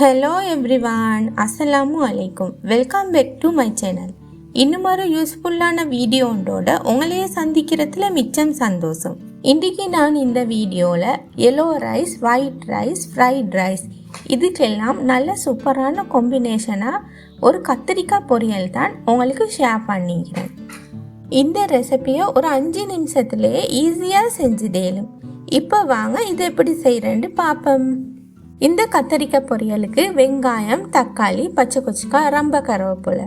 Hello everyone அஸ்ஸலாமு அலைக்கும் welcome back to my channel இன்னும் ஒரு யூஸ்ஃபுல்லான வீடியோண்டோட உங்களையே சந்திக்கிறதுல மிச்சம் சந்தோஷம். இன்றைக்கு நான் இந்த வீடியோவில் yellow rice white rice fried rice இதுக்கெல்லாம் நல்ல சூப்பரான காம்பினேஷனாக ஒரு கத்திரிக்காய் பொரியல் தான் உங்களுக்கு ஷேர் பண்ணிக்கிறேன். இந்த ரெசிபியை ஒரு அஞ்சு நிமிஷத்துலேயே ஈஸியாக செஞ்சுடேலும் இப்போ வாங்க இதை எப்படி செய்கிறேன்னு பார்ப்போம். இந்த கத்தரிக்காய் பொரியலுக்கு வெங்காயம் தக்காளி பச்சை கொச்சிக்காய் ரொம்ப கருவேப்பிலை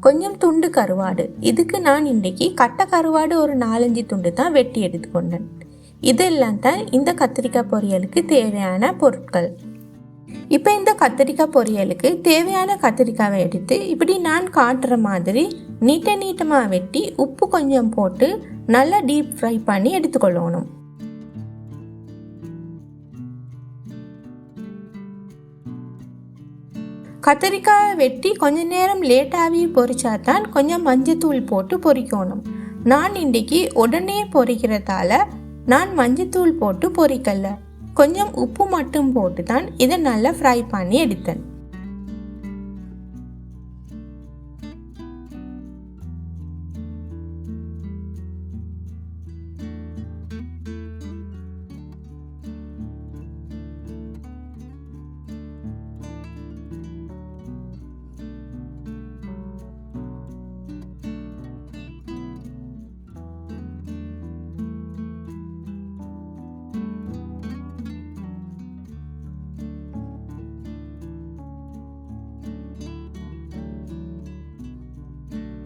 கொஞ்சம் துண்டு கருவாடு. இதுக்கு நான் இன்றைக்கி கட்டை கருவாடு ஒரு நாலஞ்சு துண்டு தான் வெட்டி எடுத்துக்கொண்டேன் இதெல்லாம் தான் இந்த கத்திரிக்காய் பொரியலுக்கு தேவையான பொருட்கள். இப்போ இந்த கத்திரிக்காய் பொரியலுக்கு தேவையான கத்திரிக்காவை எடுத்து இப்படி நான் காட்டுற மாதிரி நீட்ட நீட்டமாக வெட்டி உப்பு கொஞ்சம் போட்டு நல்லா டீப் ஃப்ரை பண்ணி எடுத்துக்கொள்ளணும் கத்திரிக்காயை வெட்டி கொஞ்ச நேரம் லேட்டாகவே பொரிச்சா தான் கொஞ்சம் மஞ்சத்தூள் போட்டு பொரிக்கணும் நான் இன்றைக்கி உடனே பொரிக்கிறதால நான் மஞ்சத்தூள் போட்டு பொறிக்கல. கொஞ்சம் உப்பு மட்டும் போட்டு தான் இதை நல்லா ஃப்ரை பண்ணி எடுத்தேன்.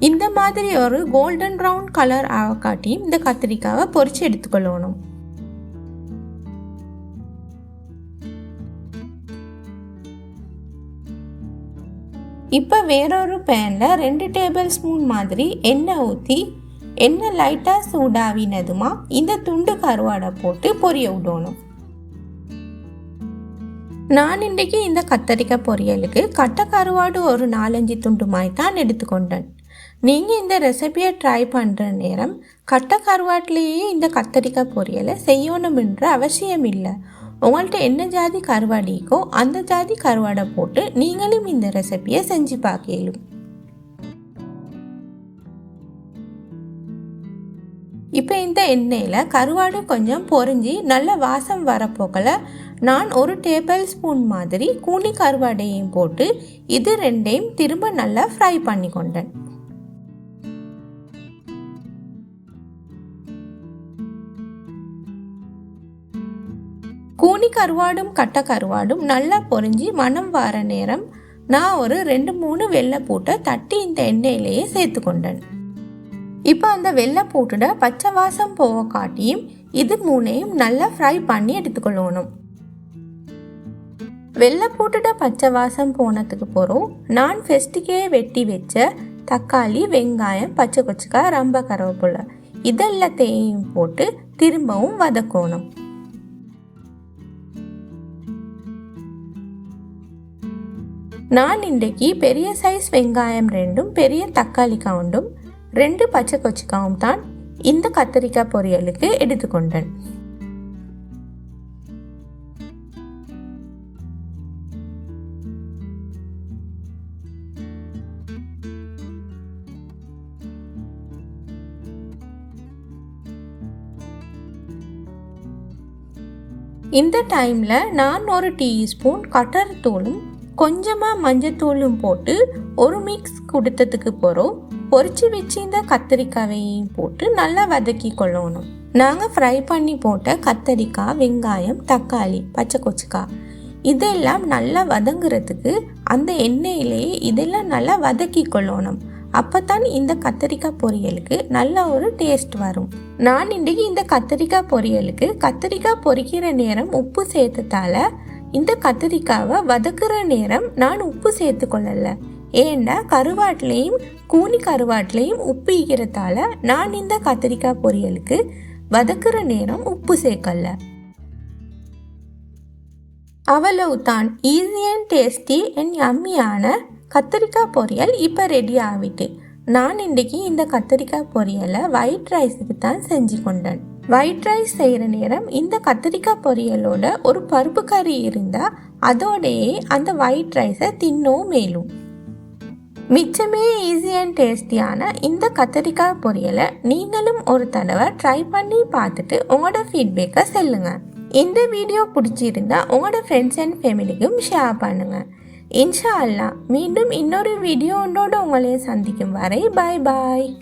இந்த மாதிரி ஒரு கோல்டன் ப்ரௌன் கலர் ஆகாட்டி இந்த கத்திரிக்காவை பொறிச்சு எடுத்துக்கொள்ளணும். இப்போ வேறொரு பேனில் ரெண்டு டேபிள் ஸ்பூன் மாதிரி எண்ணெய் ஊற்றி எண்ணெய் லைட்டாக சூடாவினதுமா இந்த துண்டு கருவாடை போட்டு பொரிய விடணும். நான் இன்றைக்கி இந்த கத்தரிக்காய் பொரியலுக்கு கட்டை கருவாடு ஒரு நாலஞ்சு துண்டு மாதிரி தான் எடுத்துக்கொண்டேன். நீங்கள் இந்த ரெசிபியை ட்ரை பண்ணுற நேரம் கட்டை கருவாட்டிலேயே இந்த கத்தரிக்காய் பொரியலை செய்யணுமென்ற அவசியம் இல்லை. உங்கள்கிட்ட என்ன ஜாதி கருவாடிக்கோ அந்த ஜாதி கருவாடை போட்டு நீங்களும் இந்த ரெசிபியை செஞ்சு பார்க்கலும். இப்போ இந்த எண்ணெயில் கருவாடு கொஞ்சம் பொரிஞ்சு நல்ல வாசம் வரப்போக்கில் நான் ஒரு டேபிள் ஸ்பூன் மாதிரி கூனி கருவாடையும் போட்டு இது ரெண்டையும் திரும்ப நல்லா ஃப்ரை பண்ணி கொண்டேன் கூனி கருவாடும் கட்டை கருவாடும் நல்லா பொறிஞ்சி மனம் வார நேரம் நான் ஒரு ரெண்டு மூணு வெள்ளை பூட்டை தட்டி இந்த எண்ணெயிலேயே சேர்த்து கொண்டேன். இப்போ அந்த வெள்ளை பூட்டுட பச்சை வாசம் போக காட்டியும் இது மூணையும் நல்லா ஃப்ரை பண்ணி எடுத்துக்கொள்ளணும். வெள்ளை பூட்டுட பச்சை வாசம் போனதுக்கு போகிறோம் நான் ஃபெஸ்ட்டுக்கே வெட்டி வச்ச தக்காளி வெங்காயம் பச்சை கொச்சிக்காய் ரொம்ப கருவேப்பிலை இதெல்லாத்தையும் போட்டு திரும்பவும் வதக்கணும். நான் இன்றைக்கு பெரிய சைஸ் வெங்காயம் ரெண்டும் பெரிய தக்காளி கவுண்டும் ரெண்டு பச்சை கொச்சிக்காவும் தான் இந்த கத்திரிக்காய் பொரியலுக்கு எடுத்துக்கொண்டேன். இந்த டைமில் நான் ஒரு டீஸ்பூன் கட்டர் தூளும் கொஞ்சமாக மஞ்சத்தூளும் போட்டு ஒரு மிக்ஸ் கொடுத்ததுக்கு போகிறோம் பொறிச்சு வச்சு இந்த கத்திரிக்காயையும் போட்டு நல்லா வதக்கி கொள்ளணும். நாங்கள் ஃப்ரை பண்ணி போட்ட கத்தரிக்காய் வெங்காயம் தக்காளி பச்சை கொச்சிக்காய் இதெல்லாம் நல்லா வதங்குறதுக்கு அந்த எண்ணெயிலேயே இதெல்லாம் நல்லா வதக்கி கொள்ளணும். அப்போ தான் இந்த கத்திரிக்காய் பொரியலுக்கு நல்ல ஒரு டேஸ்ட் வரும். நான் இன்றைக்கு இந்த கத்திரிக்காய் பொரியலுக்கு கத்திரிக்காய் பொரிக்கிற நேரம் உப்பு சேர்த்ததால இந்த கத்திரிக்காவை வதக்குற நேரம் நான் உப்பு சேர்த்து கொள்ளல ஏன்னா கருவாட்டிலையும் கூனி கருவாட்டிலையும் உப்பு ஈக்கிறதால நான் இந்த கத்திரிக்காய் பொரியலுக்கு வதக்குற நேரம் உப்பு சேர்க்கல. அவ்வளவு தான். ஈஸி அண்ட் டேஸ்டி அண்ட் யம்மியான கத்திரிக்காய் பொரியல் இப்போ ரெடி ஆகிட்டு. நான் இன்றைக்கி இந்த கத்திரிக்காய் பொரியலை ஒயிட் ரைஸுக்கு தான் செஞ்சு கொண்டேன். ஒயிட் ரைஸ் செய்கிற நேரம் இந்த கத்திரிக்காய் பொரியலோட ஒரு பருப்பு கறி இருந்தால் அதோடையே அந்த ஒயிட் ரைஸை தின்னும் மேலும். மிச்சமே ஈஸி அண்ட் டேஸ்டியான இந்த கத்திரிக்காய் பொரியலை நீங்களும் ஒரு தடவை ட்ரை பண்ணி பார்த்துட்டு உங்களோட ஃபீட்பேக்கை சொல்லுங்கள் இந்த வீடியோ பிடிச்சிருந்தா உங்களோட ஃப்ரெண்ட்ஸ் அண்ட் ஃபேமிலிக்கும் ஷேர் பண்ணுங்கள் இன்ஷா அல்லாஹ் மீண்டும் இன்னொரு வீடியோ ஒன்றோடு உங்களையும் சந்திக்கும் வரை பாய் பாய்